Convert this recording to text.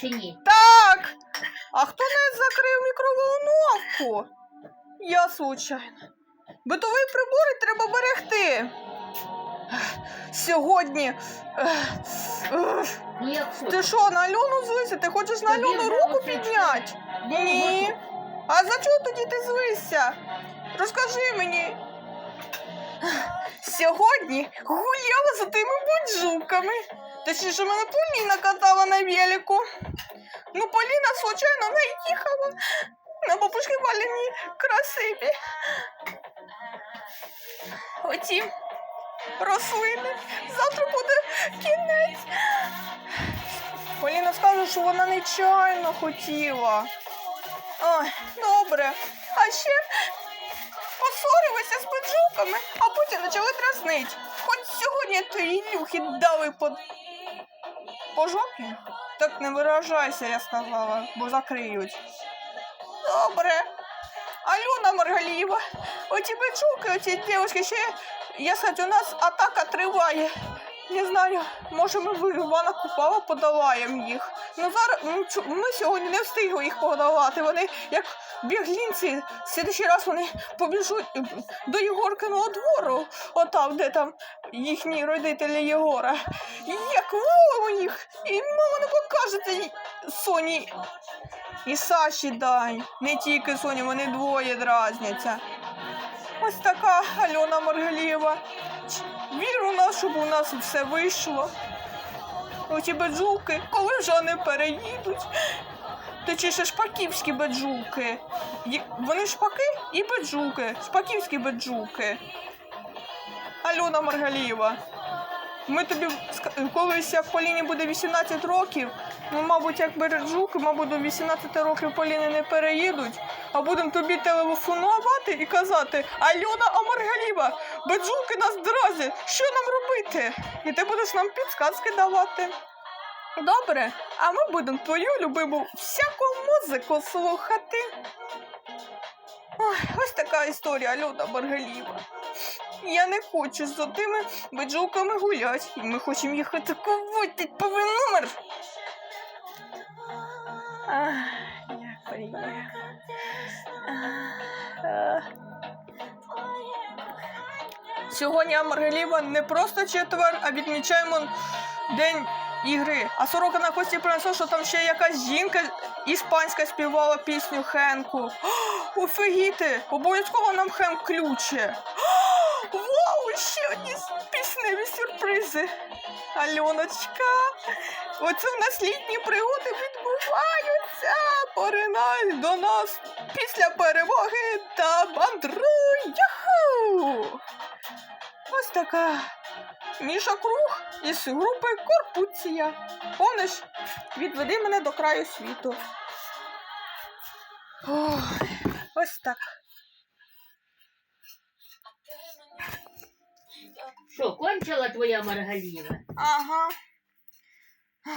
чи ні? Так. А хто не закрив мікроволновку? Я случайно. Битові прибори треба берегти. Сьогодні. Ну як Ти що, на Альону злися? Ти хочеш на Тобі вже руку оце підняти? Ні. А за чого тоді ти злися? Розкажи мені. Сьогодні гуляла за тими буджуками. Точніше, мене Поліна катала на велику. Ну, Поліна, случайно, наїхала на бабушки Валіні красиві. Оті рослини. Завтра буде кінець. Поліна скаже, що вона нечайно хотіла. Ой, добре. А ще поссорилися з поджуками, а потім почали дразнить. Хоч сьогодні твої люхи дали по... по жопі. Так не виражайся, я сказала, бо закриють. Добре. Альона Маргалієва, оці бичуки, оці дівчатки, ще, я сказати, у нас атака триває. Не знаю, може ми в Івана Купала подолаємо їх. Ну зараз ну, ми сьогодні не встигли їх подолати. Вони як біглінці, в слідчий раз вони побіжуть до Єгоркиного двору, отам, де там їхні родителі Єгора. Як вовимо їх, і мама не покажете Соні і Саші дай. Не тільки Соні, вони двоє дразняться. Ось така Альона Маргалієва. Віру нас, щоб у нас все вийшло. Оті баджуки, коли вже вони переїдуть. Точніше, шпаківські баджуки. Вони шпаки і баджуки, Шпаківські баджуки. Альона Маргалієва. Ми тобі колись, як Поліні буде 18 років, ну, мабуть, як бережуки, мабуть, до 18 років Поліни не переїдуть, а будемо тобі телефонувати і казати Альона Амаргаліва, беджулки нас дразять, що нам робити? І ти будеш нам підсказки давати. Добре, а ми будемо твою любиму всяку музику слухати. Ой, ось така історія Альона Маргаліва. Я не хочу за тими беджулками гулять. Ми хочемо їх атакувати повний номер. Ах, приємно. Сьогодні Маргаліва не просто четвер, а відмічаємо день ігри. А сорока на кості принесла, що там ще якась жінка іспанська співала пісню Хенку. Офігіти! Обов'язково нам Хенк ключе. Вау, ще одні пісневі сюрпризи. Альоночка, оце в нас літні пригоди відбуваються. Поринай до нас після перемоги та бандруй. Яху! Ось така Міша Круг із групи Корпуція. Помниш, відведи мене до краю світу. Ой, ось так. Що, кончила твоя Маргаліна? Ага. Ой,